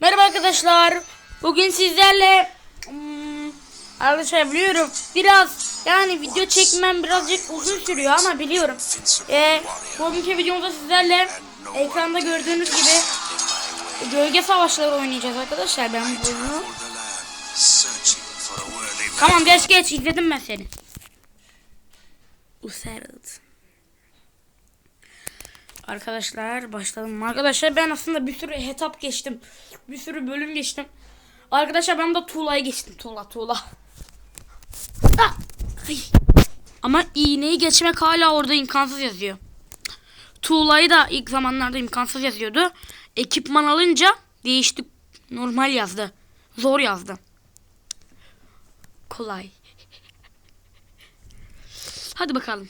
Merhaba arkadaşlar. Bugün sizlerle hmm, arkadaşlar biliyorum biraz yani video çekmem birazcık uzun sürüyor ama biliyorum. Ee, bugünkü videomuzda sizlerle ekranda gördüğünüz gibi gölge savaşları oynayacağız arkadaşlar ben bu. Tamam geç geç izledim ben seni. Usarıldı. Arkadaşlar başladım. Arkadaşlar ben aslında bir sürü etap geçtim. Bir sürü bölüm geçtim. Arkadaşlar ben de tuğlayı geçtim. Tuğla tuğla. Ah! Ama iğneyi geçmek hala orada imkansız yazıyor. Tuğlayı da ilk zamanlarda imkansız yazıyordu. Ekipman alınca değişti. Normal yazdı. Zor yazdı. Kolay. Hadi bakalım.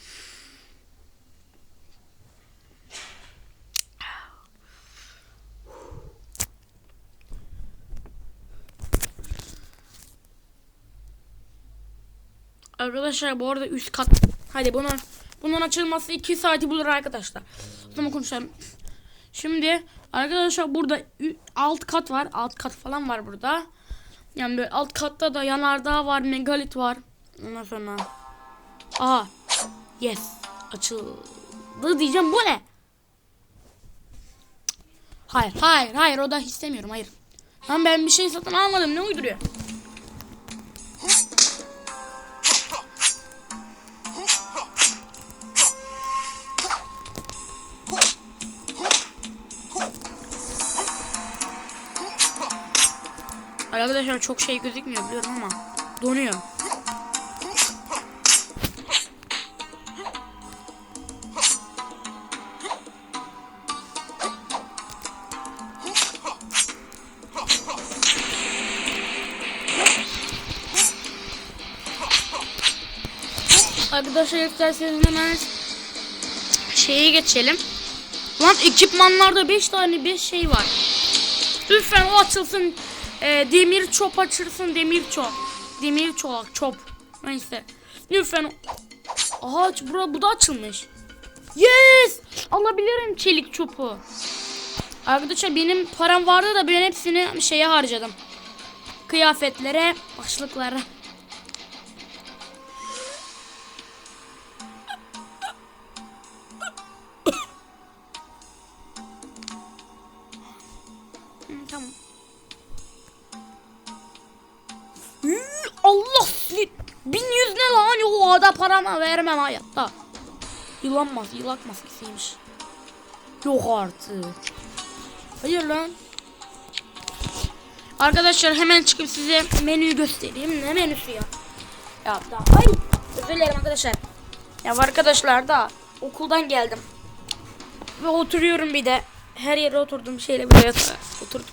Arkadaşlar bu arada üst kat. Hadi bunun bunun açılması 2 saati bulur arkadaşlar. O zaman konuşalım. Şimdi arkadaşlar burada alt kat var. Alt kat falan var burada. Yani böyle alt katta da yanardağ var, megalit var. Ondan sonra Aha. Yes. Açıldı diyeceğim. Bu ne? Hayır, hayır, hayır. O da istemiyorum. Hayır. Lan ben bir şey satın almadım. Ne uyduruyor? Arkadaşlar çok şey gözükmüyor biliyorum ama donuyor. Arkadaşlar isterseniz hemen şeye geçelim. Lan ekipmanlarda 5 tane 5 şey var. Lütfen o açılsın. Ee, demir çop açılsın demir çop. Demir çolak çop. Neyse. Lütfen. Aha bura bu da açılmış. Yes! Alabilirim çelik çopu. Arkadaşlar benim param vardı da ben hepsini şeye harcadım. Kıyafetlere, başlıklara. Ada paramı vermem hayatta. Yılanmaz, yılak maskesiymiş. Yok artık. Hayır lan. Arkadaşlar hemen çıkıp size menüyü göstereyim. Ne menüsü ya? Ya da ay özür dilerim arkadaşlar. Ya arkadaşlar da okuldan geldim. Ve oturuyorum bir de. Her yere oturdum şeyle yatağa oturdum.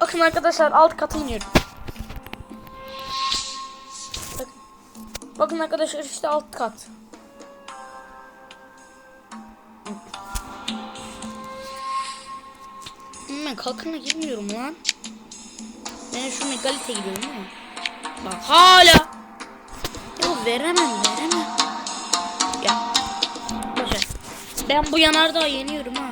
Bakın arkadaşlar alt kata iniyorum. Bakın arkadaşlar işte alt kat. Ben kalkına girmiyorum lan. Ben şu megalite gidiyorum mi? Bak hala. Yo veremem veremem. Ya. Boşver. Ben bu yanardağı yeniyorum ha.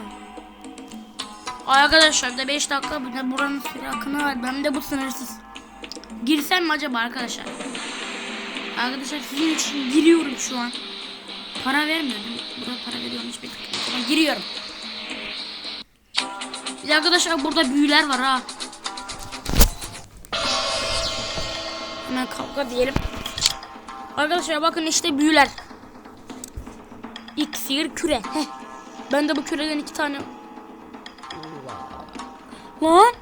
Ay arkadaşlar da 5 dakika bu da buranın süre akını var. Ben de bu sınırsız. Girsem mi acaba arkadaşlar? Arkadaşlar sizin için giriyorum şu an. Para vermiyor değil mi? Burada para veriyormuş bir dakika. Giriyorum. De arkadaşlar burada büyüler var ha. Hemen kavga diyelim. Arkadaşlar bakın işte büyüler. İksir küre. Heh. Ben de bu küreden iki tane. Lan.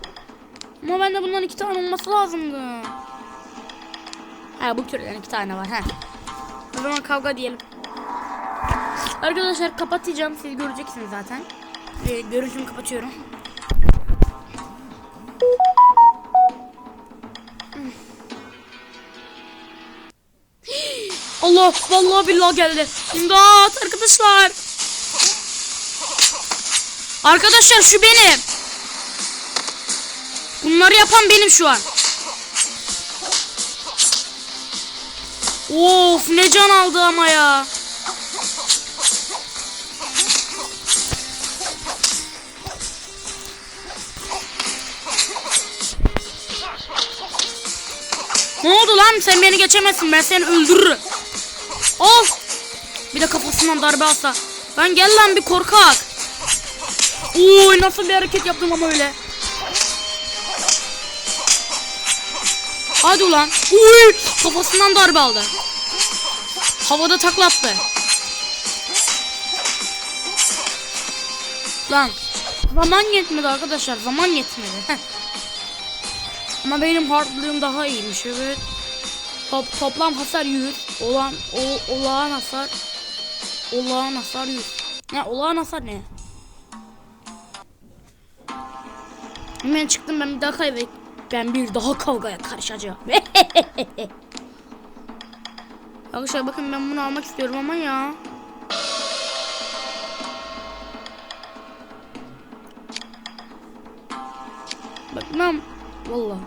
Ama bende bundan iki tane olması lazımdı. Ha bu küreden iki tane var. Heh. O zaman kavga diyelim. Arkadaşlar kapatacağım. Siz göreceksiniz zaten. Ee, görüntümü kapatıyorum. Allah vallahi billahi geldi. İmdat arkadaşlar. Arkadaşlar şu benim. Bunları yapan benim şu an. Of ne can aldı ama ya. Ne oldu lan? Sen beni geçemezsin. Ben seni öldürürüm. Of! Bir de kafasından darbe alsa. Lan gel lan bir korkak. Uy nasıl bir hareket yaptım ama öyle. Hadi ulan. Uy kafasından darbe aldı. Havada taklattı. Lan zaman yetmedi arkadaşlar zaman yetmedi. Heh. Ama benim hardlığım daha iyiymiş evet. Top, toplam hasar 100. Olan o olağan hasar olağan hasar 100. Ne olağan hasar ne? Hemen çıktım ben bir daha kaybet. Ben bir daha kavgaya karışacağım. Arkadaşlar bakın ben bunu almak istiyorum ama ya. Bakmam. Vallahi.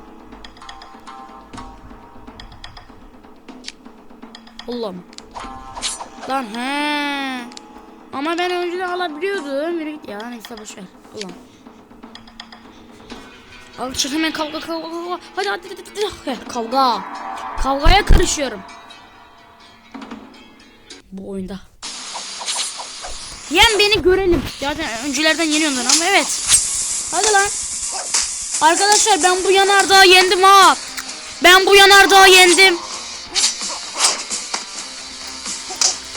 Allah'ım. Lan he. Ama ben önceden alabiliyordum. Yürü git ya. Neyse boşver. Allah'ım. Al çık hemen kavga kavga kavga. Hadi hadi hadi hadi. Kavga. Kavgaya karışıyorum. Bu oyunda. Yen beni görelim. Zaten öncelerden yeniyordun ama evet. Hadi lan. Arkadaşlar ben bu yanardağı yendim ha. Ben bu yanardağı yendim.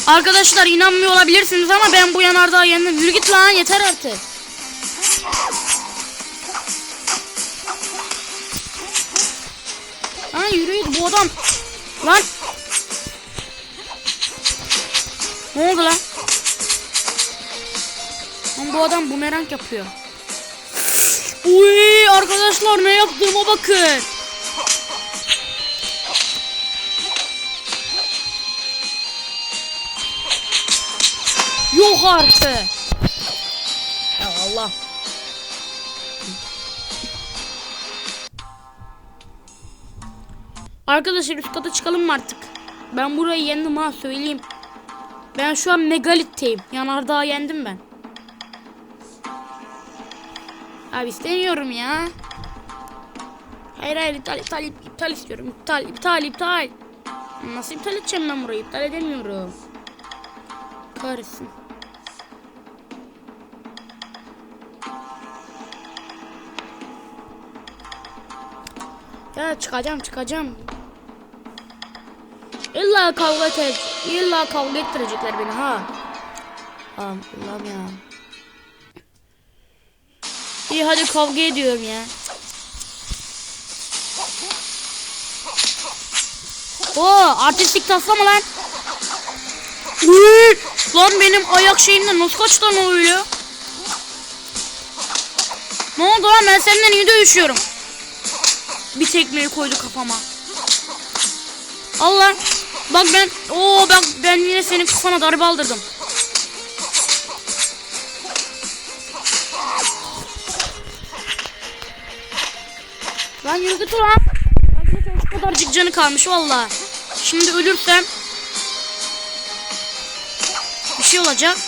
Arkadaşlar inanmıyor olabilirsiniz ama ben bu yanardağı yendim. Yürü git lan yeter artık. Lan yürü bu adam. Lan. Ne oldu lan? Lan bu adam bumerang yapıyor. Uy arkadaşlar ne yaptığıma bakın. Yok artık. Ya Allah. Arkadaşlar üst kata çıkalım mı artık? Ben burayı yendim ha söyleyeyim. Ben şu an megalitteyim. Yanardağ yendim ben. Abi istemiyorum ya. Hayır hayır iptal iptal iptal istiyorum. İptal iptal iptal. Nasıl iptal edeceğim ben burayı? İptal edemiyorum. Kahretsin. Ya çıkacağım çıkacağım. İlla kavga et, illa kavga ettirecekler beni ha. Allah'ım ya. İyi hadi kavga ediyorum ya. Oo artistik taslama lan. Uy, lan benim ayak şeyimden nasıl kaç tane öyle? Ne oldu lan ben senden iyi dövüşüyorum. Bir tekmeyi koydu kafama. Allah. Bak ben o bak ben yine senin kafana darbe aldırdım. Lan yürü git ulan. Arkadaşlar şu kadarcık canı kalmış valla. Şimdi ölürsem bir şey olacak.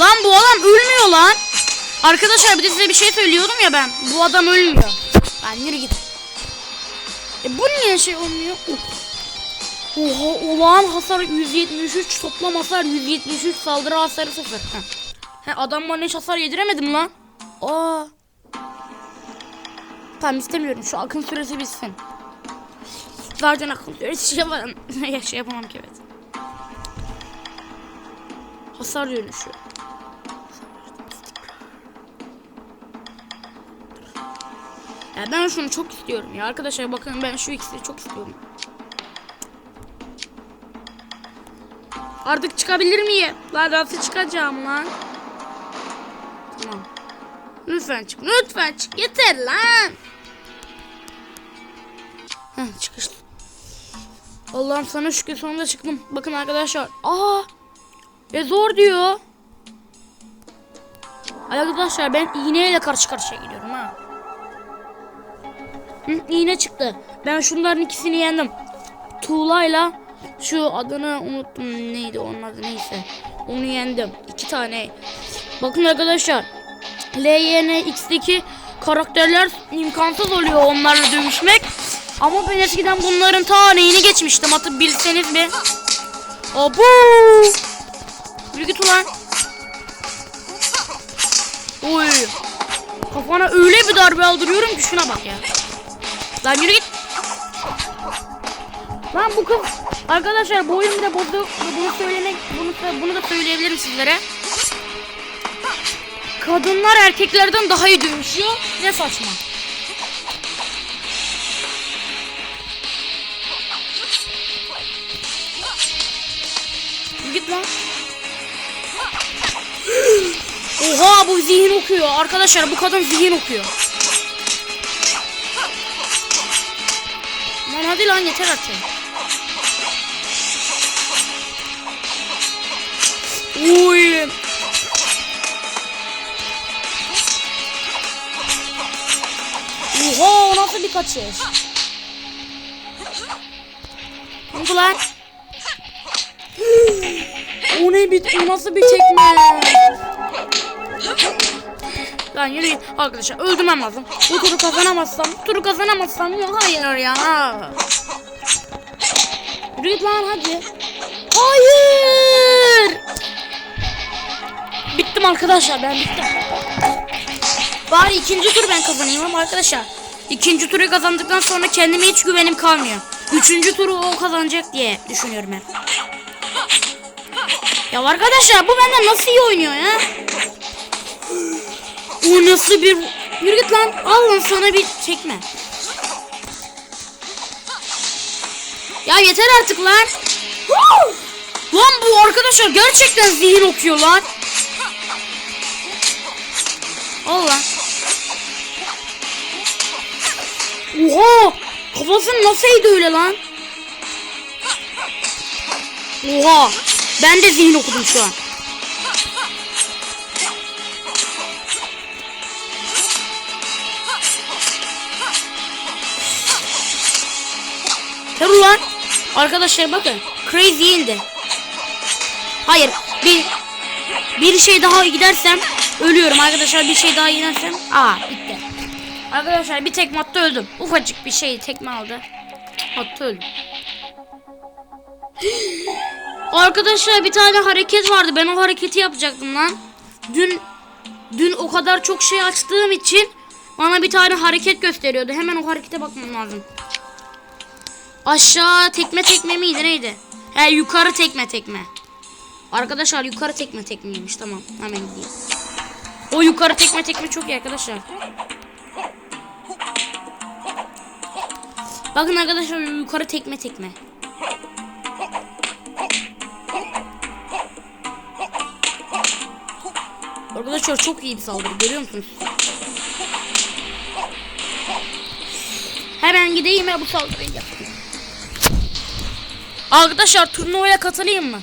Lan bu adam ölmüyor lan. Arkadaşlar bir de size bir şey söylüyorum ya ben. Bu adam ölmüyor. Lan yürü git. Bu niye şey olmuyor? Oha olağan hasar 173 toplam hasar 173 saldırı hasarı 0. He adam bana hiç hasar yediremedim lan. Aa. Tamam istemiyorum şu akın süresi bitsin. Zaten akın süresi şey yapamam. ya şey yapamam ki evet. Hasar dönüşü. Ya ben şunu çok istiyorum ya arkadaşlar bakın ben şu ikisini çok istiyorum. Artık çıkabilir miyim? Lan nasıl çıkacağım lan? Tamam. Lütfen çık. Lütfen çık. Yeter lan. Heh çıkış. Allah'ım sana şükür sonunda çıktım. Bakın arkadaşlar. Aa. E zor diyor. Arkadaşlar ben iğneyle karşı karşıya gidiyorum. Hı, iğne çıktı. Ben şunların ikisini yendim. Tuğlayla şu adını unuttum neydi onun adı neyse. Onu yendim. İki tane. Bakın arkadaşlar. LYN X'deki karakterler imkansız oluyor onlarla dövüşmek. Ama ben eskiden bunların ta neyini geçmiştim atıp bilseniz mi? Abu! Yürü git ulan. Oy. Kafana öyle bir darbe aldırıyorum ki şuna bak ya. Lan yürü git. Lan bu kız arkadaşlar bu oyun bir de bozdu. Bunu söylemek bunu da- bunu da söyleyebilirim sizlere. Kadınlar erkeklerden daha iyi dövüşüyor. Ne saçma. Git lan. Oha bu zihin okuyor. Arkadaşlar bu kadın zihin okuyor. Lan hadi lan yeter artık. Uy. Oha o nasıl bir kaçış? Ne oldu lan? o ne bir o nasıl bir çekme? Lan yürü arkadaşlar öldürmem lazım. Bu turu kazanamazsam, bu turu kazanamazsam hayır ya. Yürü lan hadi. Hayır. Bittim arkadaşlar ben bittim. Bari ikinci tur ben kazanayım ama arkadaşlar. ikinci turu kazandıktan sonra kendime hiç güvenim kalmıyor. Üçüncü turu o kazanacak diye düşünüyorum ben. Ya arkadaşlar bu benden nasıl iyi oynuyor ya? O nasıl bir... Yürü git lan. Al lan sana bir çekme. Ya yeter artık lan. Lan bu arkadaşlar gerçekten zihin okuyor lan. Al lan. Oha! Kafasını nasıl eğdi öyle lan? Oha! Ben de zihin okudum şu an. Dur lan. Arkadaşlar bakın. Crazy indi. Hayır. Bir bir şey daha gidersem ölüyorum arkadaşlar. Bir şey daha gidersem aa bitti. Arkadaşlar bir tekme attı öldüm. Ufacık bir şey tekme aldı. Attı öldüm. Arkadaşlar bir tane hareket vardı. Ben o hareketi yapacaktım lan. Dün dün o kadar çok şey açtığım için bana bir tane hareket gösteriyordu. Hemen o harekete bakmam lazım. Aşağı tekme tekme miydi neydi? He yukarı tekme tekme. Arkadaşlar yukarı tekme tekmeymiş tamam hemen gideyim. O yukarı tekme tekme çok iyi arkadaşlar. Bakın arkadaşlar yukarı tekme tekme. Arkadaşlar çok iyi bir saldırı görüyor musunuz? Hemen gideyim ve bu saldırıyı yapayım. Arkadaşlar turnuvaya katılayım mı?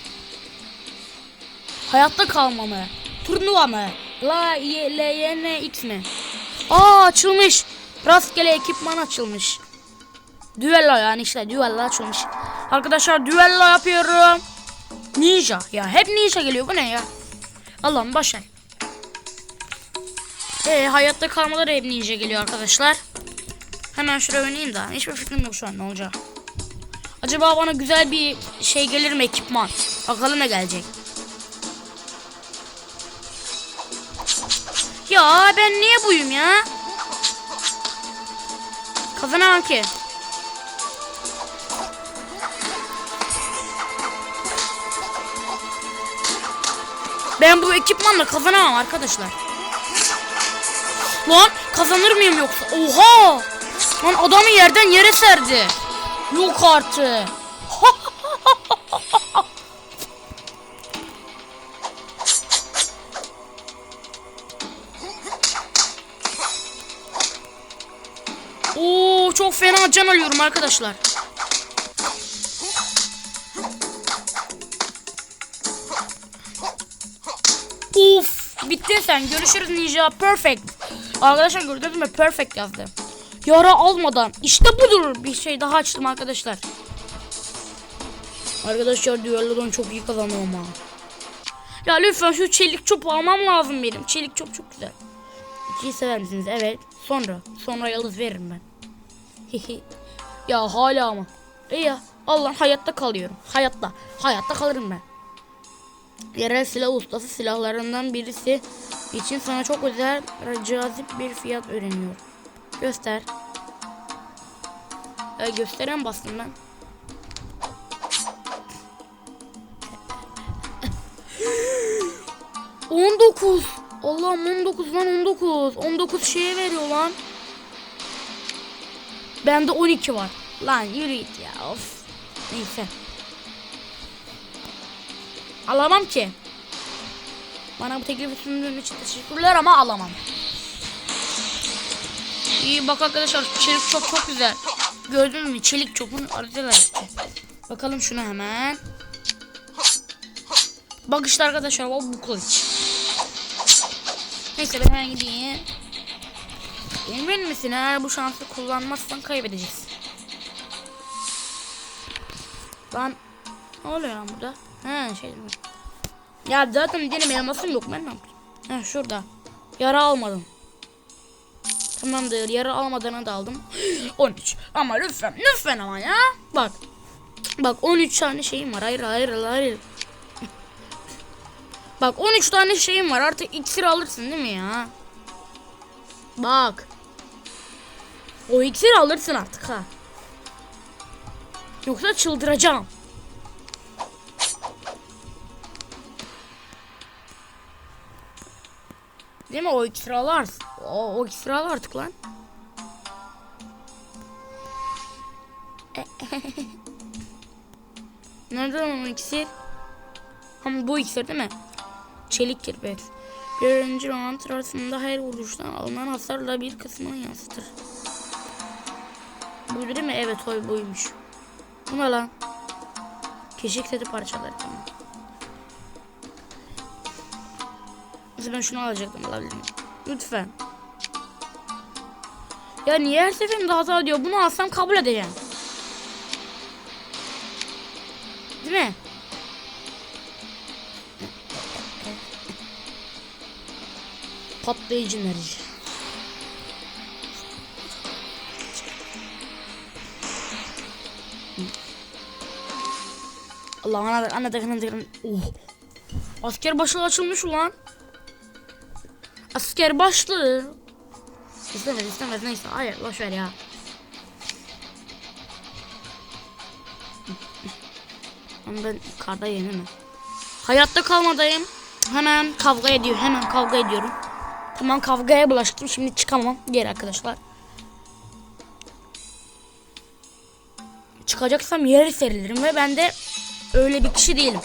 Hayatta kalma mı? Turnuva mı? La Y L Y N X mi? Aa açılmış. Rastgele ekipman açılmış. Düello yani işte düello açılmış. Arkadaşlar düello yapıyorum. Ninja. Ya hep ninja geliyor bu ne ya? Allah'ım başay. Ee, hayatta kalmaları hep ninja geliyor arkadaşlar. Hemen şuraya oynayayım da. Hiçbir fikrim yok şu an ne olacak. Acaba bana güzel bir şey gelir mi ekipman? Bakalım ne gelecek. Ya ben niye buyum ya? Kazanamam ki. Ben bu ekipmanla kazanamam arkadaşlar. Lan kazanır mıyım yoksa? Oha! Lan adamı yerden yere serdi. Yok artık. Oo çok fena can alıyorum arkadaşlar. Uf bitti sen görüşürüz ninja perfect. Arkadaşlar gördünüz mü perfect yazdı. Yara almadan işte budur bir şey daha açtım arkadaşlar. Arkadaşlar düellodan çok iyi kazanıyorum ha. Ya lütfen şu çelik çöp almam lazım benim. Çelik çöp çok güzel. İkiyi sever misiniz? Evet. Sonra. Sonra yıldız veririm ben. ya hala ama. İyi ya. Allah hayatta kalıyorum. Hayatta. Hayatta kalırım ben. Yerel silah ustası silahlarından birisi için sana çok özel cazip bir fiyat öğreniyor. Göster. Ya gösteren bastım ben. On dokuz. Allah'ım 19 lan 19. 19 şeye veriyor lan. Bende 12 var. Lan yürü git ya of. Neyse. Alamam ki. Bana bu teklifi sunduğun için teşekkürler ama alamam. İyi bak arkadaşlar çelik çok çok güzel. Gördün mü çelik çopun arızalar işte. Bakalım şuna hemen. Bak işte arkadaşlar o bu kılıç. Neyse ben hemen gideyim. Emin misin eğer bu şansı kullanmazsan kaybedeceğiz. Lan ne oluyor lan burada? He şey? Ya zaten benim elmasım yok ben ne yapayım? He şurada. Yara almadım. Tamamdır yara almadan da aldım. 13 ama lütfen lütfen ama ya. Bak. Bak 13 tane şeyim var. Hayır hayır hayır. Bak 13 tane şeyim var. Artık iksir alırsın değil mi ya? Bak. O iksir alırsın artık ha. Yoksa çıldıracağım. Değil mi o iksir alarsın. O, o iksir al artık lan. Nereden o iksir? Ama bu iksir değil mi? Çelik kirpek. Bir öğrenci roman sırasında her vuruştan alınan hasarla bir kısmını yansıtır. Bu değil mi? Evet oy buymuş. Bu ne lan? Keşik seti parçaları tamam. Mesela ben şunu alacaktım alabilir miyim? Lütfen. Ya niye her seferinde hata diyor? Bunu alsam kabul edeceğim. Değil mi? Patlayıcı enerji. Allah anladık anladık anladık. Oh. Asker başlığı açılmış ulan. Asker başlığı. İstemez istemez neyse hayır boş ver ya. Ben karda yenemem. Hayatta kalmadayım. Hemen kavga ediyor. Hemen kavga ediyorum. Tamam kavgaya bulaştım. Şimdi çıkamam. Geri arkadaşlar. Çıkacaksam yere serilirim ve ben de öyle bir kişi değilim.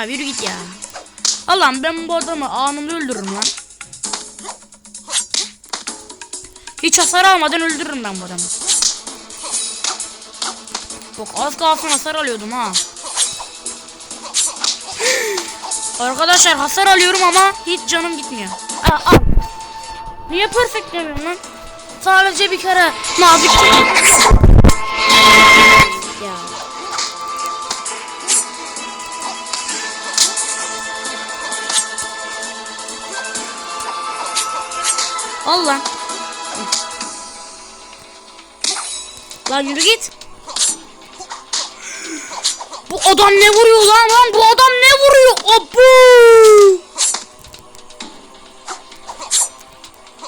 Ya yürü git ya. Allah'ım ben bu adamı anında öldürürüm lan. Hiç hasar almadan öldürürüm ben bu adamı. Bak az kalsın hasar alıyordum ha. Arkadaşlar hasar alıyorum ama hiç canım gitmiyor. Aa, al. Niye perfect demiyorum lan? Sadece bir kere nazik. ya. Al lan. Lan yürü git. Bu adam ne vuruyor lan lan? Bu adam ne vuruyor? Abu!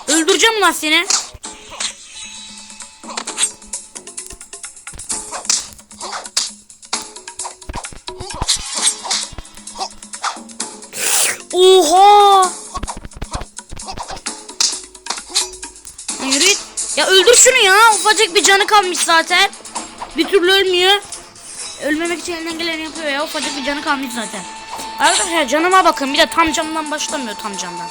Öldüreceğim lan seni. Ya öldür şunu ya. Ufacık bir canı kalmış zaten. Bir türlü ölmüyor. Ölmemek için elinden geleni yapıyor ya. Ufacık bir canı kalmış zaten. Arkadaşlar canıma bakın. Bir de tam camdan başlamıyor tam camdan.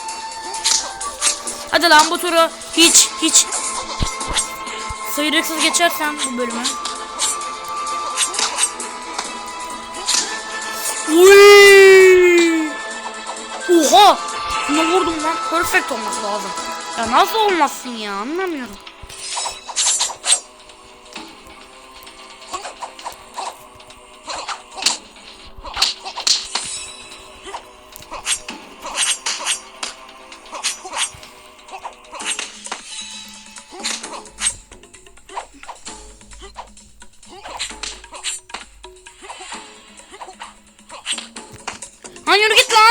Hadi lan bu turu hiç hiç sıyrıksız geçersem bu bölümü. Uy! Oha! Ne vurdum lan? Perfect olması lazım. Ya nasıl olmasın ya anlamıyorum.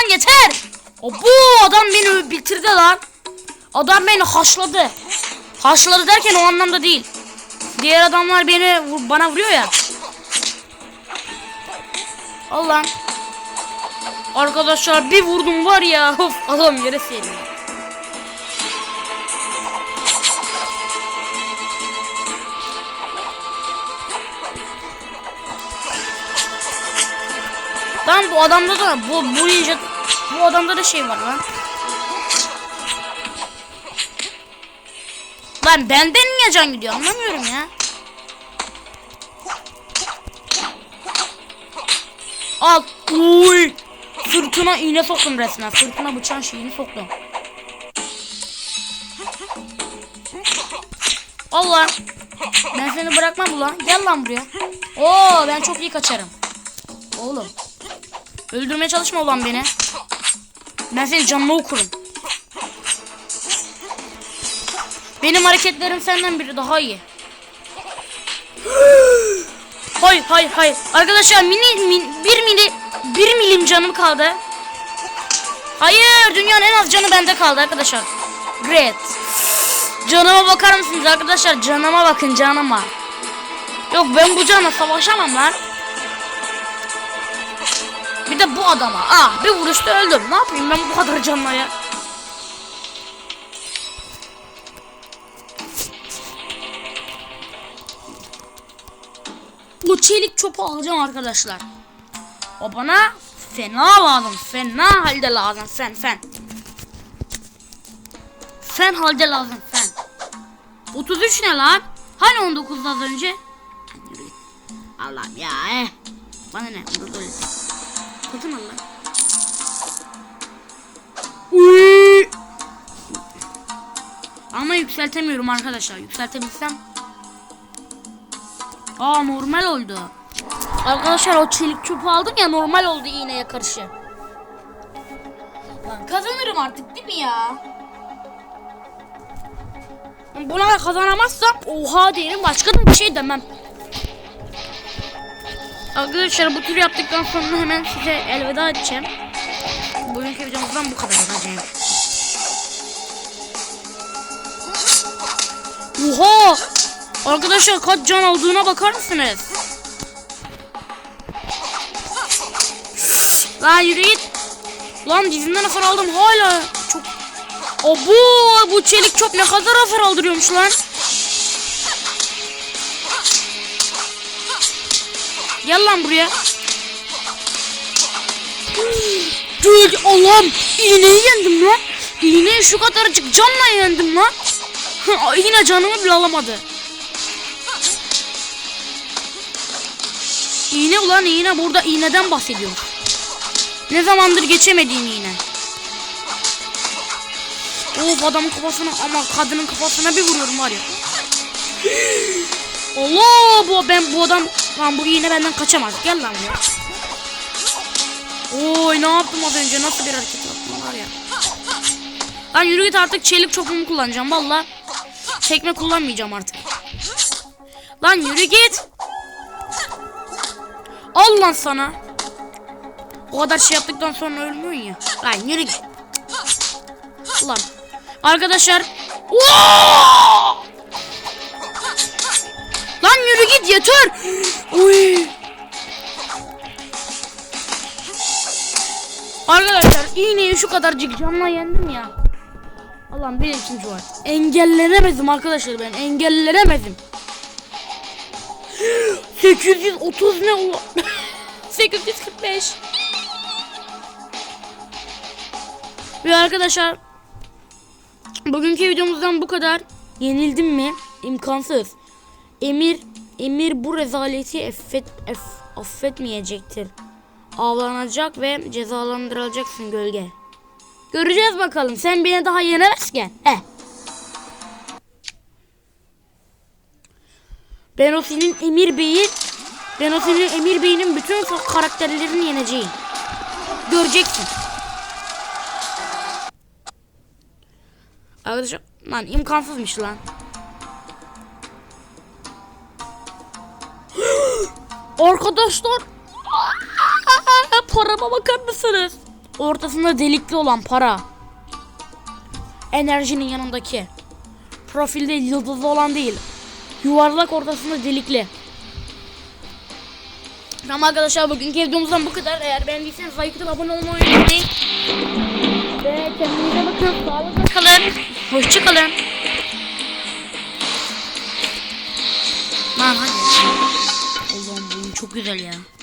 Lan yeter. Bu adam beni bitirdi lan. Adam beni haşladı. Haşladı derken o anlamda değil. Diğer adamlar beni bana vuruyor ya. Al lan. Arkadaşlar bir vurdum var ya. Of adam yere seriyor. Lan bu adamda da bu bu ninja bu adamda da şey var lan. Lan benden niye can gidiyor anlamıyorum ya. Al. Uy. Sırtına iğne soktum resmen. Sırtına bıçağın şeyini soktum. Allah. Ben seni bırakmam ulan. Gel lan buraya. Oo ben çok iyi kaçarım. Oğlum. Öldürmeye çalışma ulan beni. Ben senin canını okurum. Benim hareketlerim senden biri daha iyi. hayır hayır hayır. Arkadaşlar mini, min, bir mili bir milim canım kaldı. Hayır dünyanın en az canı bende kaldı arkadaşlar. Great. Canıma bakar mısınız arkadaşlar? Canıma bakın canıma. Yok ben bu canla savaşamam lan. De bu adama. Ah bir vuruşta öldüm. Ne yapayım ben bu kadar canla ya. Bu çelik çöpü alacağım arkadaşlar. O bana fena lazım. Fena halde lazım. Fen fen. Fen halde lazım fen. 33 ne lan? Hani 19 az önce? Allah'ım ya eh. Bana ne? Burada öyle. Allah. Uy! Ama yükseltemiyorum arkadaşlar. Yükseltebilsem. Aa normal oldu. Arkadaşlar o çelik çöpü aldım ya normal oldu iğneye karşı. Lan kazanırım artık değil mi ya? Buna da kazanamazsam oha derim başka da bir şey demem. Arkadaşlar bu tür yaptıktan sonra hemen size elveda edeceğim. Bugünkü videomuzdan bu kadar olacak. Oha! Arkadaşlar kaç can aldığına bakar mısınız? Lan yürü git. Lan dizinden hasar aldım hala. Çok... Abo bu çelik çöp ne kadar hasar aldırıyormuş lan. Gel lan buraya. Gül Allah'ım iğneyi yendim lan. İğneyi şu kadarcık canla yendim lan. Yine canımı bile alamadı. İğne ulan iğne burada iğneden bahsediyorum. Ne zamandır geçemediğim iğne. Of adamın kafasına ama kadının kafasına bir vuruyorum var ya. Allah bu ben bu adam lan bu iğne benden kaçamaz. Gel lan buraya. Oy ne yaptım az önce nasıl bir hareket yaptım var ya. Lan yürü git artık çelik çopumu kullanacağım valla. Tekme kullanmayacağım artık. Lan yürü git. Al lan sana. O kadar şey yaptıktan sonra ölmüyorsun ya. Lan yürü git. Ulan. Arkadaşlar. Oo! Lan yürü git yeter. Uy. Arkadaşlar iğneyi şu kadarcık canla yendim ya. Allah'ım bir ikinci var. Engellenemezdim arkadaşlar ben engellenemezdim. 830 ne o? 845. Ve arkadaşlar bugünkü videomuzdan bu kadar. Yenildim mi? İmkansız. Emir Emir bu rezaleti affet, aff- affetmeyecektir. Avlanacak ve cezalandırılacaksın gölge. Göreceğiz bakalım. Sen beni daha yenemezken. He. Ben o senin Emir Bey'i ben o senin Emir Bey'in bütün karakterlerini yeneceğim. Göreceksin. Arkadaşlar lan imkansızmış lan. Arkadaşlar parama bakar mısınız? ortasında delikli olan para. Enerjinin yanındaki. Profilde yıldızlı olan değil. Yuvarlak ortasında delikli. Tamam arkadaşlar bugünkü videomuzdan bu kadar. Eğer beğendiyseniz like atıp abone olmayı unutmayın. Ve kendinize bakın. Sağlıkla kalın. Hoşçakalın. Lan hadi. Allah'ım bu oyun çok güzel ya.